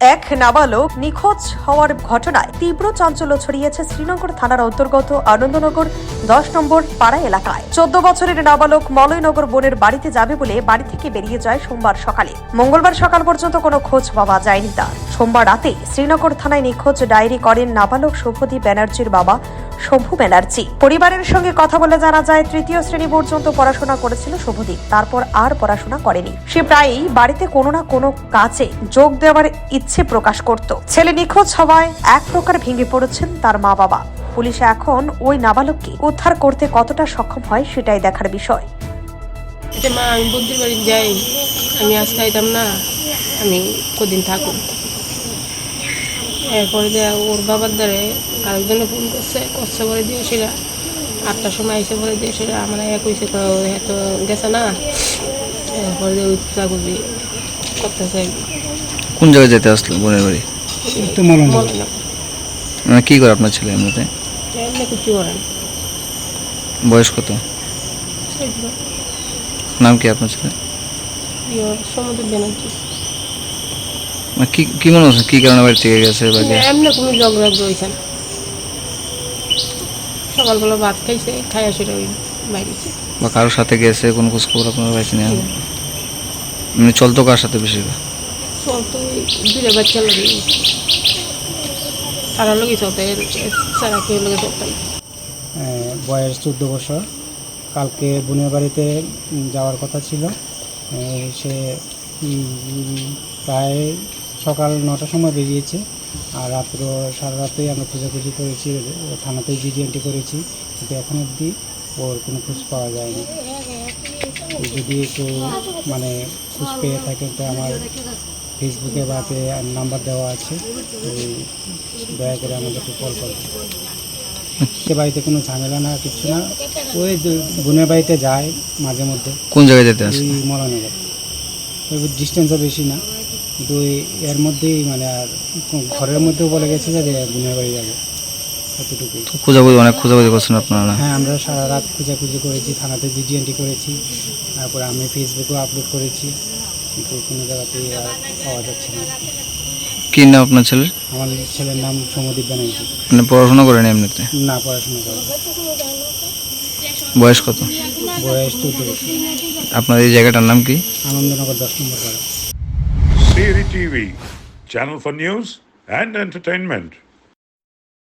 এক নাবালক নিখোঁজ হওয়ার ঘটনায় তীব্র চাঞ্চল্য ছড়িয়েছে শ্রীনগর থানার অন্তর্গত আনন্দনগর, দশ নম্বর পাড়া এলাকায়। চোদ্দ বছরের নাবালক মলয়নগর বোনের বাড়িতে যাবে বলে বাড়ি থেকে বেরিয়ে যায় সোমবার সকালে। মঙ্গলবার সকাল পর্যন্ত কোনো খোঁজ পাওয়া যায়নি তার। সোমবার রাতে শ্রীনগর থানায় নিখোঁজ ডায়েরি করেন নাবালক শুভদীপ ব্যানার্জির বাবা শম্ভু ব্যানার্জি। পরিবারের সঙ্গে কথা বলে জানা যায়, তৃতীয় শ্রেণি পর্যন্ত পড়াশোনা করেছিল শুভদীপ তারপর আর পড়াশোনা করেনি। সে প্রায়ই বাড়িতে কোনো না কোনো কাজে যোগ দেওয়ার ইচ্ছে প্রকাশ করত। ছেলে নিখোঁজ হওয়ায় এক প্রকার ভেঙে পড়েছেন তার মা বাবা পুলিশ এখন ওই নাবালককে উদ্ধার করতে কতটা সক্ষম হয় সেটাই দেখার বিষয়। মা, আমি বুদ্ধির বাড়ি যাই। আমি আজ খাইতাম না। আমি কদিন থাকুক। এরপরে যে ওর বাবার দ্বারে আরেকজনে ফোন করছে করছে বলে দিয়ে সেটা আটটার সময় এসে বলে দিয়ে সেটা আমরা এক হয়েছে তো এত গেছে না। এরপরে যে ওই খুঁজাখুঁজি করতেছে। কোন জায়গায় যেতে আসলো বোনের বাড়ি? মানে কি করে আপনার ছেলে এমনিতে? এমনি কিছু করেন বয়স কত? নাম কি আপনার ছেলে? সমুদ্র ব্যানার্জি। মানে কি কি মনে হচ্ছে? কি কারণে বাড়ি থেকে গেছে বা কি? এমনি কোনো ঝগড়া রয়েছে না। সকালবেলা ভাত খাইছে খাইয়া সেটা ওই বাইরেছে বা কারোর সাথে গেছে কোনো খোঁজ খবর আপনার পাইছেন মানে চলতো কার সাথে বেশি চলতো ওই দুটা বাচ্চা লাগে। সারা লোকই চলতো সারা কেউ লোকে চলতো। আহ, বয়স চোদ্দ বছর। কালকে বোনের বাড়িতে উম, যাওয়ার কথা ছিল। আহ, সে উম, প্রায় সকাল নটার সময় বেরিয়েছে আর রাত্র সারা রাতেই আমরা খোঁজাখুঁজি করেছি থানাতেই জিডিএনটি করেছি কিন্তু এখন অবধি ওর কোনো খোঁজ পাওয়া যায়নি। যদি একটু মানে খোঁজ পেয়ে থাকেন তো আমার ফেসবুকে বা নাম্বার দেওয়া আছে ওই দয়া করে আমাদেরকে কল করবেন সে বাড়িতে কোনো ঝামেলা না কিছু না ওই বোনের বাড়িতে যায় মাঝে মধ্যে। কোন জায়গায় যেতে আসলো মলানগর ওই ডিস্টেন্সও বেশি না। কিন্তু এর মধ্যেই মানে আর ঘরের মধ্যেও বলে গেছে যে বোনের বাড়ি যাবে এতটুকুই। তো খোঁজাখুঁজি অনেক খোঁজাখুঁজি করছেন আপনারা? হ্যাঁ আমরা সারা রাত খোঁজাখুঁজি করেছি থানাতে জিডিএনটি করেছি তারপরে আমি ফেসবুকেও আপলোড করেছি কিন্তু কোনো জায়গাতেই আর পাওয়া যাচ্ছে না। কি নাম আপনার ছেলে আমার ছেলের নাম সমদীপ ব্যানার্জি। মানে পড়াশোনা করেন এমনিতে? না পড়াশোনা করে বয়স কত? বয়স চৌদ্দ বছর আপনার এই জায়গাটার নাম কি? আনন্দনগর দশ নম্বর পাড়া। Siri TV, channel for news and entertainment.